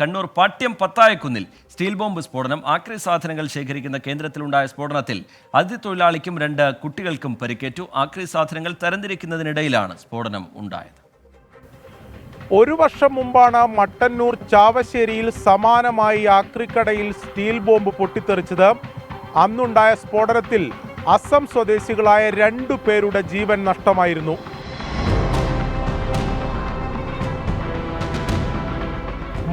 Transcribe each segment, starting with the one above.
കണ്ണൂർ പാട്യം പത്തായക്കുന്നിൽ steel bomb സ്ഫോടനം ആക്രി സാധനങ്ങൾ ശേഖരിക്കുന്ന കേന്ദ്രത്തിലുണ്ടായ സ്ഫോടനത്തിൽ അതിഥി തൊഴിലാളിക്കും രണ്ട് കുട്ടികൾക്കും പരിക്കേറ്റു. ആക്രി സാധനങ്ങൾ തരംതിരിക്കുന്നതിനിടയിലാണ് സ്ഫോടനം ഉണ്ടായത്. ഒരു വർഷം മുമ്പാണ് മട്ടന്നൂർ ചാവശ്ശേരിയിൽ സമാനമായി ആക്രിക്കടയിൽ സ്റ്റീൽ ബോംബ് പൊട്ടിത്തെറിച്ചത്. അന്നുണ്ടായ സ്ഫോടനത്തിൽ അസം സ്വദേശികളായ രണ്ടു പേരുടെ ജീവൻ നഷ്ടമായിരുന്നു.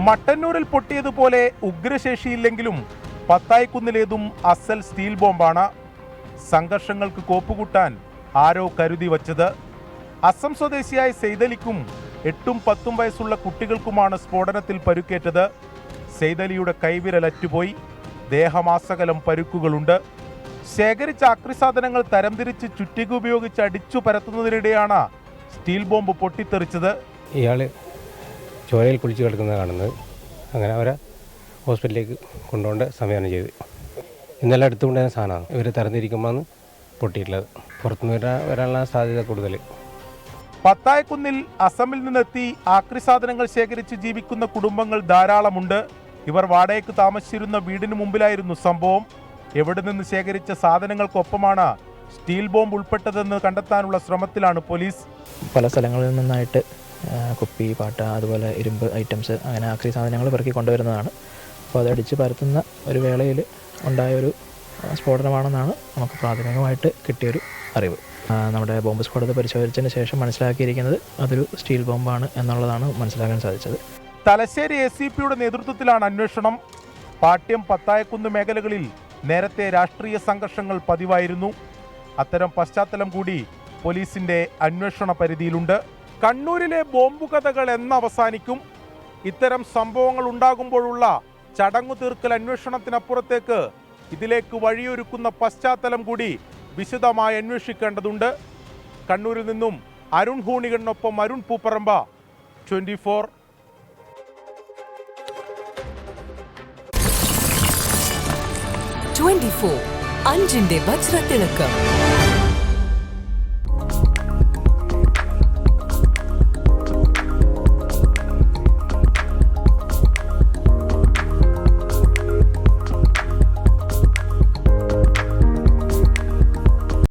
മട്ടന്നൂരിൽ പൊട്ടിയതുപോലെ ഉഗ്രശേഷിയില്ലെങ്കിലും പത്തായിക്കുന്നിലേതും അസൽ സ്റ്റീൽ ബോംബാണ്. സംഘർഷങ്ങൾക്ക് കോപ്പുകൂട്ടാൻ ആരോ കരുതി വച്ചത്. അസം സ്വദേശിയായ സെയ്തലിക്കും എട്ടും പത്തും വയസ്സുള്ള കുട്ടികൾക്കുമാണ് സ്ഫോടനത്തിൽ പരുക്കേറ്റത്. സെയ്തലിയുടെ കൈവിരൽ അറ്റുപോയി ദേഹമാസകലം പരുക്കുകളുണ്ട്. ശേഖരിച്ച അക്രിസാധനങ്ങൾ തരംതിരിച്ച് ചുറ്റിക ഉപയോഗിച്ച് അടിച്ചു പരത്തുന്നതിനിടെയാണ് സ്റ്റീൽ ബോംബ് പൊട്ടിത്തെറിച്ചത്. ഇയാൾ ചോരയിൽ കുളിച്ച് കിടക്കുന്നത് കാണുന്നത് അങ്ങനെ അവരെ ഹോസ്പിറ്റലിലേക്ക് കൊണ്ടുപോകേണ്ട സംവിധാനം ചെയ്ത് ഇന്നലെ അടുത്തുകൊണ്ടുവന്ന സാധനമാണ്. ഇവർ തരംതിരിക്കുമ്പോൾ പൊട്ടിയിട്ടുള്ളത്. പുറത്തുനിന്ന് വരാൻ വരാനുള്ള സാധ്യത കൂടുതൽ പത്തായക്കുന്നിൽ അസമിൽ നിന്നെത്തി ആക്രി സാധനങ്ങൾ ശേഖരിച്ച് ജീവിക്കുന്ന കുടുംബങ്ങൾ ധാരാളമുണ്ട്. ഇവർ വാടകയ്ക്ക് താമസിച്ചിരുന്ന വീടിന് മുമ്പിലായിരുന്നു സംഭവം. എവിടെ നിന്ന് ശേഖരിച്ച സാധനങ്ങൾക്കൊപ്പമാണ് സ്റ്റീൽ ബോംബ് ഉൾപ്പെട്ടതെന്ന് കണ്ടെത്താനുള്ള ശ്രമത്തിലാണ് പോലീസ്. പല സ്ഥലങ്ങളിൽ നിന്നായിട്ട് കുപ്പി പാട്ട അതുപോലെ ഇരുമ്പ് ഐറ്റംസ് അങ്ങനെ ആക്രി സാധനങ്ങൾ പെറുക്കി കൊണ്ടുവരുന്നതാണ്. അപ്പോൾ അത് അടിച്ച് പരത്തുന്ന ഒരു വേളയിൽ ഉണ്ടായ ഒരു സ്ഫോടനമാണെന്നാണ് നമുക്ക് പ്രാഥമികമായിട്ട് കിട്ടിയൊരു അറിവ്. നമ്മുടെ ബോംബ് സ്ഫോടനത്തെ പരിശോധിച്ചതിന് ശേഷം മനസ്സിലാക്കിയിരിക്കുന്നത് അതൊരു സ്റ്റീൽ ബോംബാണ് എന്നുള്ളതാണ് മനസ്സിലാക്കാൻ സാധിച്ചത്. തലശ്ശേരി എസ് സി പിയുടെ നേതൃത്വത്തിലാണ് അന്വേഷണം. പാട്യം പത്തായക്കുന്ന് മേഖലകളിൽ നേരത്തെ രാഷ്ട്രീയ സംഘർഷങ്ങൾ പതിവായിരുന്നു. അത്തരം പശ്ചാത്തലം കൂടി പോലീസിന്റെ അന്വേഷണ പരിധിയിലുണ്ട്. കണ്ണൂരിലെ ബോംബു കഥകൾ എന്ന് അവസാനിക്കും ഇത്തരം സംഭവങ്ങൾ ഉണ്ടാകുമ്പോഴുള്ള ചടങ്ങു തീർക്കൽ അന്വേഷണത്തിനപ്പുറത്തേക്ക് ഇതിലേക്ക് വഴിയൊരുക്കുന്ന പശ്ചാത്തലം കൂടി വിശദമായി അന്വേഷിക്കേണ്ടതുണ്ട്. കണ്ണൂരിൽ നിന്നും അരുൺ ഹൂണികണ്ണൊപ്പം അരുൺ പൂപ്പറമ്പ ട്വന്റി ഫോർ അഞ്ചിന്റെ വജ്രത്തിളക്കം.